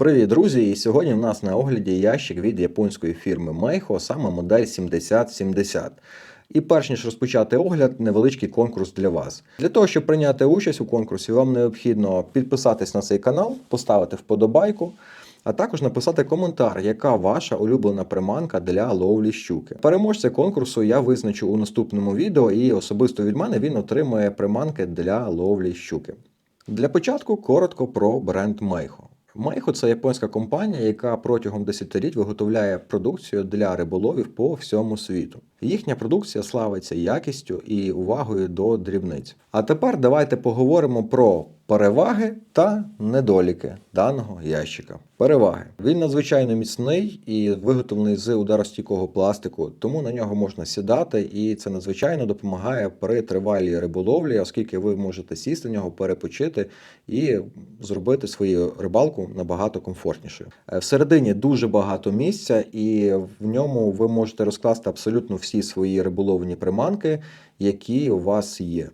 Привіт, друзі! І сьогодні в нас на огляді ящик від японської фірми Meiho, саме модель 7070. І перш ніж розпочати огляд, невеличкий конкурс для вас. Для того, щоб прийняти участь у конкурсі, вам необхідно підписатись на цей канал, поставити вподобайку, а також написати коментар, яка ваша улюблена приманка для ловлі щуки. Переможця конкурсу я визначу у наступному відео, і особисто від мене він отримує приманки для ловлі щуки. Для початку коротко про бренд Meiho. Meiho – це японська компанія, яка протягом десятиліть виготовляє продукцію для риболовів по всьому світу. Їхня продукція славиться якістю і увагою до дрібниць. А тепер давайте поговоримо про переваги та недоліки даного ящика. Переваги. Він надзвичайно міцний і виготовлений з ударостійкого пластику, тому на нього можна сідати, і це надзвичайно допомагає при тривалій риболовлі, оскільки ви можете сісти на нього, перепочити і зробити свою рибалку набагато комфортнішою. Е, Всередині дуже багато місця, і в ньому ви можете розкласти абсолютно всі свої риболовні приманки, які у вас є.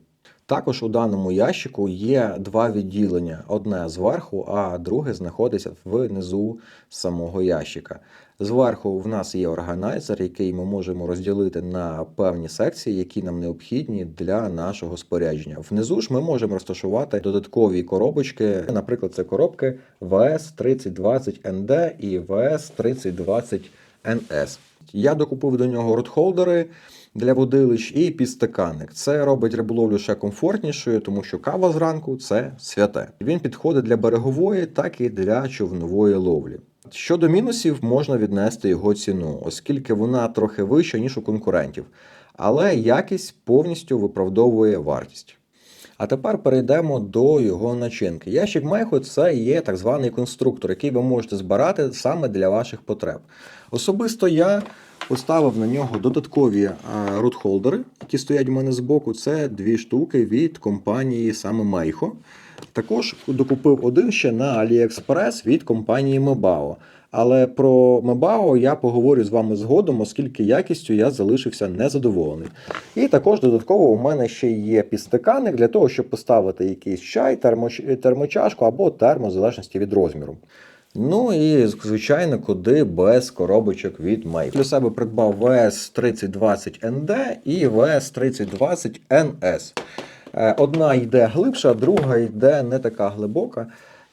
Також у даному ящику є два відділення: одне зверху, а друге знаходиться внизу самого ящика. Зверху в нас є органайзер, який ми можемо розділити на певні секції, які нам необхідні для нашого спорядження. Внизу ж ми можемо розташувати додаткові коробочки. Наприклад, це коробки VS3020ND і VS3020NS. Я докупив до нього ротхолдери для водилищ і підстаканник. Це робить риболовлю ще комфортнішою, тому що кава зранку це святе. Він підходить для берегової, так і для човнової ловлі. Щодо мінусів, можна віднести його ціну, оскільки вона трохи вища, ніж у конкурентів, але якість повністю виправдовує вартість. А тепер перейдемо до його начинки. Ящик Мехо це є так званий конструктор, який ви можете збирати саме для ваших потреб. Особисто я поставив на нього додаткові рутхолдери, які стоять у мене збоку. Це дві штуки від компанії саме Meiho. Також докупив один ще на AliExpress від компанії Mebao. Але про Mebao я поговорю з вами згодом, оскільки якістю я залишився незадоволений. І також додатково у мене ще є підстаканник для того, щоб поставити якийсь чай, термоч- термочашку або термо, в залежності від розміру. Ну і звичайно, куди без коробочок від Meiho. Для себе придбав VS3020ND і VS3020NS. Е, Одна йде глибша, друга йде не така глибока.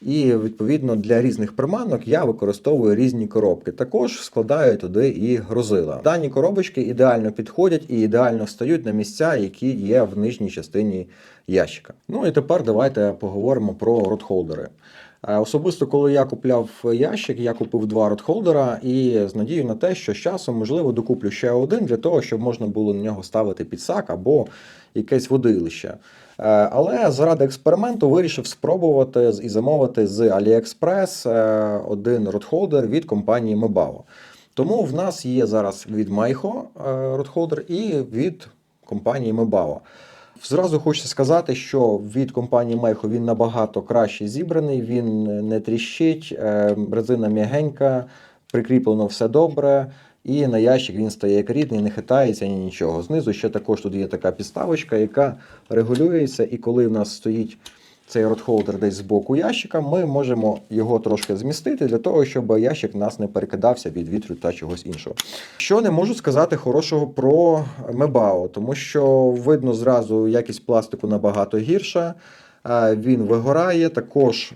І відповідно для різних приманок я використовую різні коробки. Також складаю туди і грузила. Дані коробочки ідеально підходять і ідеально стають на місця, які є в нижній частині ящика. Ну і тепер давайте поговоримо про ротхолдери. Е, Особисто, коли я купляв ящик, я купив два ротхолдера і з надією на те, що з часом, можливо, докуплю ще один для того, щоб можна було на нього ставити підсак або якесь водилище. Е, Але заради експерименту вирішив спробувати і замовити з AliExpress е, один ротхолдер від компанії Mebao. Тому в нас є зараз від Meiho е, ротхолдер і від компанії Mebao. Зразу хочеться сказати, що від компанії Meiho він набагато краще зібраний, він не тріщить, е, резина м'ягенька, прикріплено все добре. І на ящик він стає як рідний, не хитається ні нічого. Знизу ще також тут є така підставочка, яка регулюється, і коли в нас стоїть цей ротхолдер десь з боку ящика, ми можемо його трошки змістити для того, щоб ящик нас не перекидався від вітру та чогось іншого. Що не можу сказати хорошого про мебао, тому що видно зразу якість пластику набагато гірша, е, він вигорає. Також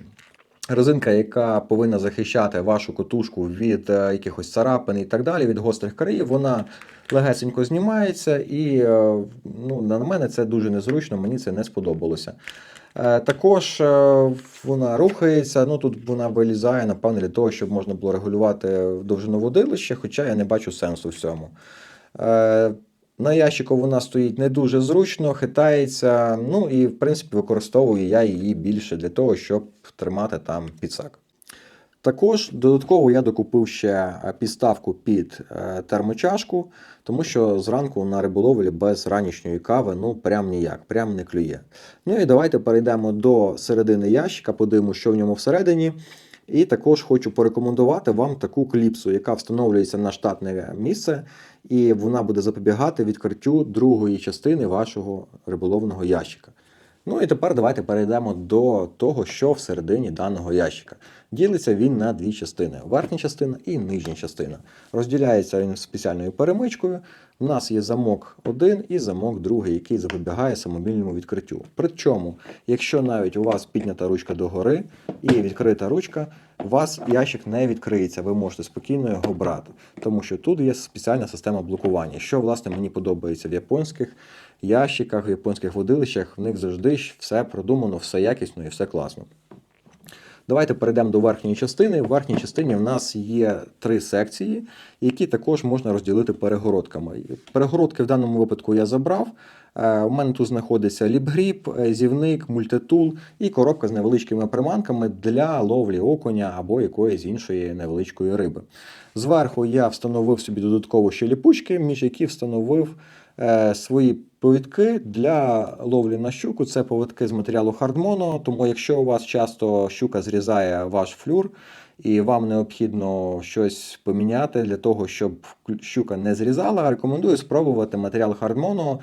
резинка, яка повинна захищати вашу котушку від е, якихось царапин і так далі, від гострих країв, вона легесенько знімається, і е, ну, на мене це дуже незручно, мені це не сподобалося. Е, Також вона рухається, ну тут вона вилізає, напевно, для того, щоб можна було регулювати довжину водилища, хоча я не бачу сенсу в цьому. На ящику вона стоїть не дуже зручно, хитається. Ну і в принципі використовую я її більше для того, щоб тримати там підсак. Також додатково я докупив ще е, підставку під е, термочашку, тому що зранку на риболовлі без ранішньої кави ну прям ніяк, прям не клює. Ну і давайте перейдемо до середини ящика, подивимося, що в ньому всередині. І також хочу порекомендувати вам таку кліпсу, яка встановлюється на штатне місце, і вона буде запобігати відкриттю другої частини вашого риболовного ящика. Ну і тепер давайте перейдемо до того, що всередині даного ящика. Ділиться він на дві частини: верхня частина і нижня частина. Розділяється він спеціальною перемичкою. У нас є замок один і замок другий, який запобігає самовільному відкриттю. Причому, якщо навіть у вас піднята ручка догори і відкрита ручка, у вас ящик не відкриється, ви можете спокійно його брати, тому що тут є спеціальна система блокування, що власне мені подобається в японських ящиках, в японських водилищах. В них завжди все продумано, все якісно і все класно. Давайте перейдемо до верхньої частини. В верхній частині в нас є три секції, які також можна розділити перегородками. Перегородки в даному випадку я забрав. Е, У мене тут знаходиться ліпгріп, е, зівник, мультитул і коробка з невеличкими приманками для ловлі окуня або якоїсь іншої невеличкої риби. Зверху я встановив собі додатково ще ліпучки, між які встановив е, свої повідки для ловлі на щуку. Це повідки з матеріалу хардмоно. Тому, якщо у вас часто щука зрізає ваш флюр, і вам необхідно щось поміняти для того, щоб щука не зрізала, рекомендую спробувати матеріал хардмоно.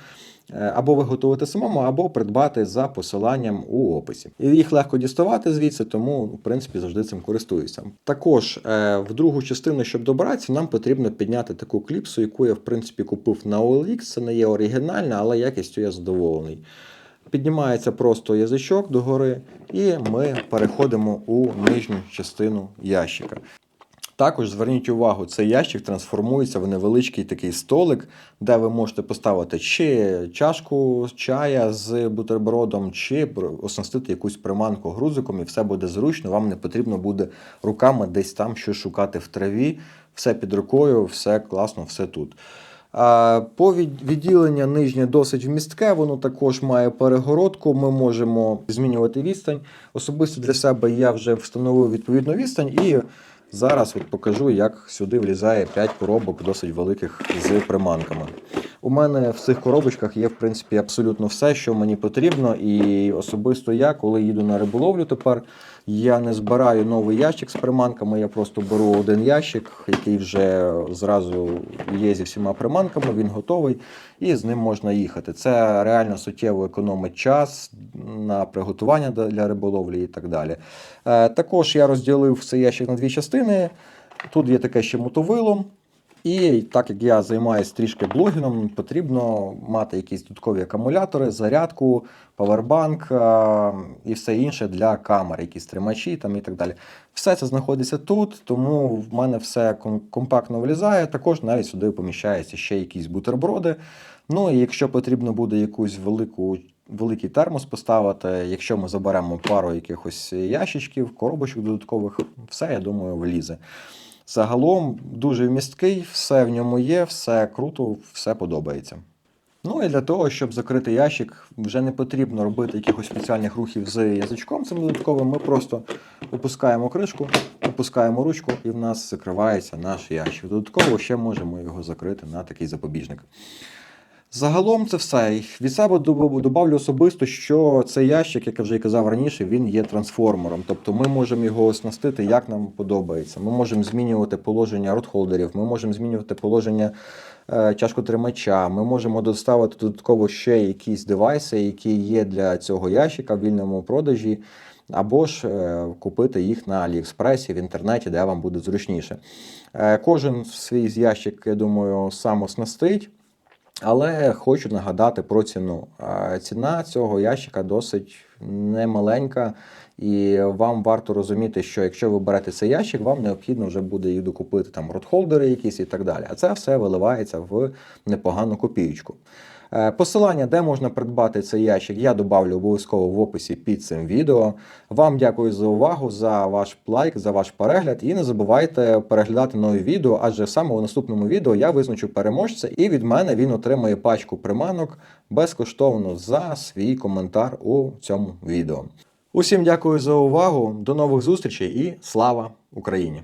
Е, Або виготовити самому, або придбати за посиланням у описі. Їх легко діставати звідси, тому в принципі завжди цим користуюся. Також е, в другу частину, щоб добратися, нам потрібно підняти таку кліпсу, яку я в принципі купив на OLX. Це не є оригінальна, але якістю я задоволений. Піднімається просто язичок догори, і ми переходимо у нижню частину ящика. Також зверніть увагу, цей ящик трансформується в невеличкий такий столик, де ви можете поставити чи чашку чая з бутербродом, чи оснастити якусь приманку грузиком, і все буде зручно. Вам не потрібно буде руками десь там щось шукати в траві. Все під рукою, все класно, все тут. По відділення нижнє досить вмістке, воно також має перегородку. Ми можемо змінювати відстань. Особисто для себе я вже встановив відповідну відстань і зараз от покажу, як сюди влізає 5 коробок досить великих з приманками. У мене в цих коробочках є в принципі абсолютно все, що мені потрібно. І особисто я, коли їду на риболовлю тепер, я не збираю новий ящик з приманками, я просто беру один ящик, який вже зразу є зі всіма приманками, він готовий, і з ним можна їхати. Це реально суттєво економить час на приготування для- риболовлі і так далі. Е, Також я розділив цей ящик на дві частини. Тут є таке ще мотовило. І так як я займаюся трішки блогінгом, потрібно мати якісь додаткові акумулятори, зарядку, павербанк е, і все інше для камер, якісь тримачі там і так далі. Все це знаходиться тут, тому в мене все компактно влізає. Також навіть сюди поміщаються ще якісь бутерброди. Ну і якщо потрібно буде якусь велику. Великий термос поставити, якщо ми заберемо пару якихось ящичків, коробочок додаткових, все, я думаю, влізе. Загалом дуже вмісткий, все в ньому є, все круто, все подобається. Ну і для того, щоб закрити ящик, вже не потрібно робити якихось спеціальних рухів з язичком цим додатковим. Ми просто опускаємо кришку, опускаємо ручку, і в нас закривається наш ящик. Додатково ще можемо його закрити на такий запобіжник. Загалом це все. Від себе доб- добавлю особисто, що цей ящик, як я вже казав раніше, він є трансформером. Тобто ми можемо його оснастити як нам подобається. Ми можемо змінювати положення ротхолдерів, ми можемо змінювати положення е, чашкотримача, ми можемо доставити додатково ще якісь девайси, які є для цього ящика в вільному продажі. Або ж е, купити їх на Аліекспресі в інтернеті, де вам буде зручніше. Е, кожен свій ящик, я думаю, сам оснастить. Але хочу нагадати про ціну. Ціна цього ящика досить немаленька, і вам варто розуміти, що якщо ви берете цей ящик, вам необхідно вже буде їх докупити там ротхолдери якісь і так далі. А це все виливається в непогану копієчку. Е, Посилання, де можна придбати цей ящик, я добавлю обов'язково в описі під цим відео. Вам дякую за увагу, за ваш лайк, за ваш перегляд. І не забувайте переглядати нові відео, адже саме у наступному відео я визначу переможця, і від мене він отримає пачку приманок безкоштовно за свій коментар у цьому відео. Усім дякую за увагу, до нових зустрічей і слава Україні!